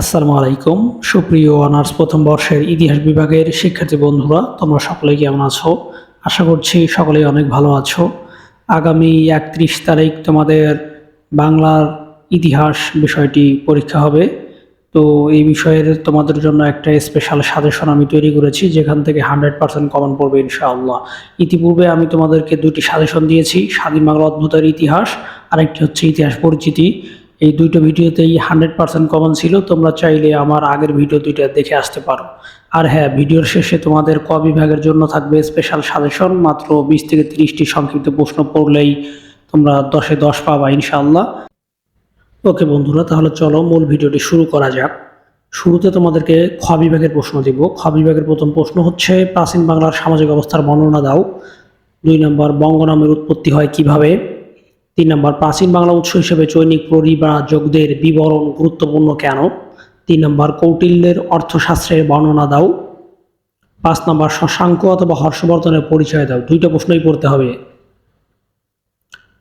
আসসালামু আলাইকুম। সুপ্রিয় অনার্স প্রথম বর্ষের ইতিহাস বিভাগের শিক্ষার্থী বন্ধুরা, তোমরা সকলে কেমন আছো? আশা করছি সকলেই অনেক ভালো আছো। আগামী একত্রিশ তারিখ তোমাদের বাংলার ইতিহাস বিষয়টি পরীক্ষা হবে। তো এই বিষয়ের তোমাদের জন্য একটা স্পেশাল সাজেশন আমি তৈরি করেছি, যেখান থেকে হান্ড্রেড পার্সেন্ট কমন পড়বে ইনশাআল্লাহ। ইতিপূর্বে আমি তোমাদেরকে দুটি সাজেশন দিয়েছি, স্বাধীন বাংলা অদ্ভুতের ইতিহাস, আরেকটি হচ্ছে ইতিহাস পরিচিতি। এই দুইটো ভিডিওতেই হান্ড্রেড পার্সেন্ট কমন ছিল। তোমরা চাইলে আমার আগের ভিডিও দুইটা দেখে আসতে পারো। আর হ্যাঁ ভিডিওর শেষে তোমাদের ক বিভাগের জন্য থাকবে স্পেশাল সাজেশন মাত্র বিশ থেকে তিরিশটি সংক্ষিপ্ত প্রশ্ন পড়লেই তোমরা দশে দশ পাবা ইনশাল্লাহ ওকে বন্ধুরা, তাহলে চলো মূল ভিডিওটি শুরু করা যাক। শুরুতে তোমাদেরকে খ বিভাগের প্রশ্ন দিব। খ বিভাগের প্রথম প্রশ্ন হচ্ছে, প্রাচীন বাংলার সামাজিক অবস্থার বর্ণনা দাও। দুই নম্বর, বঙ্গ নামের উৎপত্তি হয় কীভাবে? তিন নম্বর, প্রাচীন বাংলা উৎস হিসেবে চৈনিক প্রহরী বা যোগদের বিবরণ গুরুত্বপূর্ণ কেন? তিন নম্বর, কৌটিল্যের অর্থশাস্ত্রের বর্ণনা দাও। পাঁচ নম্বর, শশাঙ্ক অথবা হর্ষবর্ধনের পরিচয় দাও। দুইটা প্রশ্নই পড়তে হবে।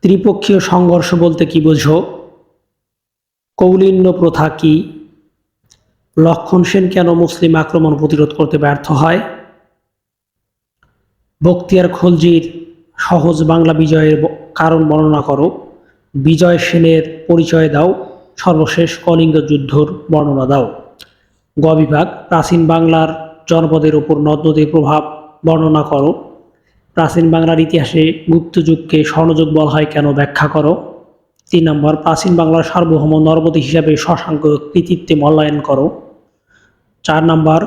ত্রিপক্ষীয় সংঘর্ষ বলতে কি বোঝো? কৌলিন্য প্রথা কি? লক্ষণ সেন কেন মুসলিম আক্রমণ প্রতিরোধ করতে ব্যর্থ হয়? বক্তিয়ার খলজির সহজ বাংলা বিজয়ের কারণ বর্ণনা করো। বিজয় সেনের পরিচয় দাও। সর্বশেষ কলিঙ্গ যুদ্ধর বর্ণনা দাও। গ বিভাগ, প্রাচীন বাংলার জনপদের উপর নদ নদীর প্রভাব বর্ণনা করো। প্রাচীন বাংলার ইতিহাসে গুপ্তযুগকে স্বর্ণযুগ বলা হয় কেন ব্যাখ্যা করো। তিন নম্বর, প্রাচীন বাংলার সার্বভৌম নরপতি হিসাবে শশাঙ্ক কৃতিত্বে মূল্যায়ন করো। চার নম্বর,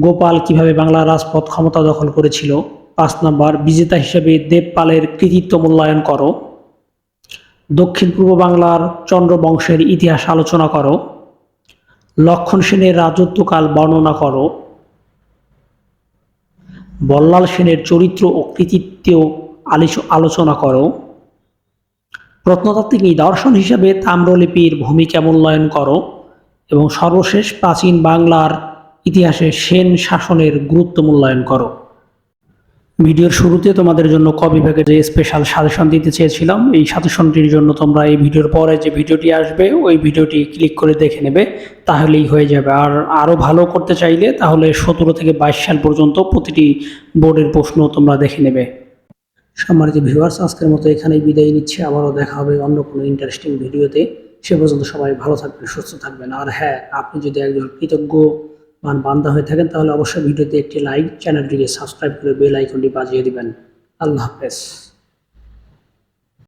গোপাল কীভাবে বাংলার রাজপথ ক্ষমতা দখল করেছিল? পাঁচ নম্বর, বিজেতা হিসেবে দেবপালের কৃতিত্ব মূল্যায়ন করো। দক্ষিণ পূর্ব বাংলার চন্দ্র বংশের ইতিহাস আলোচনা করো। লক্ষণ সেনের রাজত্বকাল বর্ণনা করো। বল্লাল সেনের চরিত্র ও কৃতিত্ব আলোচনা করো। প্রত্নতাত্ত্বিক নিদর্শন হিসাবে তাম্রলিপির ভূমিকা মূল্যায়ন করো এবং সর্বশেষ প্রাচীন বাংলার ইতিহাসে সেন শাসনের গুরুত্ব মূল্যায়ন করো। ভিডিওর শুরুতে তোমাদের জন্য ক বিভাগের যে স্পেশাল সাজেশন দিতে চেয়েছিলাম, এই সাজেশনটির জন্য তোমরা এই ভিডিওর পরে যে ভিডিওটি আসবে, ওই ভিডিওটি ক্লিক করে দেখে নেবে, তাহলেই হয়ে যাবে। আর আরও ভালো করতে চাইলে তাহলে সতেরো থেকে বাইশ সাল পর্যন্ত প্রতিটি বোর্ডের প্রশ্ন তোমরা দেখে নেবে। সম্মানিত ভিউয়ার্স আজকের মতো এখানেই বিদায় নিচ্ছি। আবারও দেখা হবে অন্য কোনো ইন্টারেস্টিং ভিডিওতে সে পর্যন্ত সবাই ভালো থাকবেন, সুস্থ থাকবেন। আর হ্যাঁ আপনি যদি একজন কৃতজ্ঞ বান্দা হয়ে থাকেন, তাহলে অবশ্যই ভিডিওতে একটি লাইক চ্যানেলটিকে সাবস্ক্রাইব করে বেল আইকনটি বাজিয়ে দিবেন। আল্লাহ হাফেজ।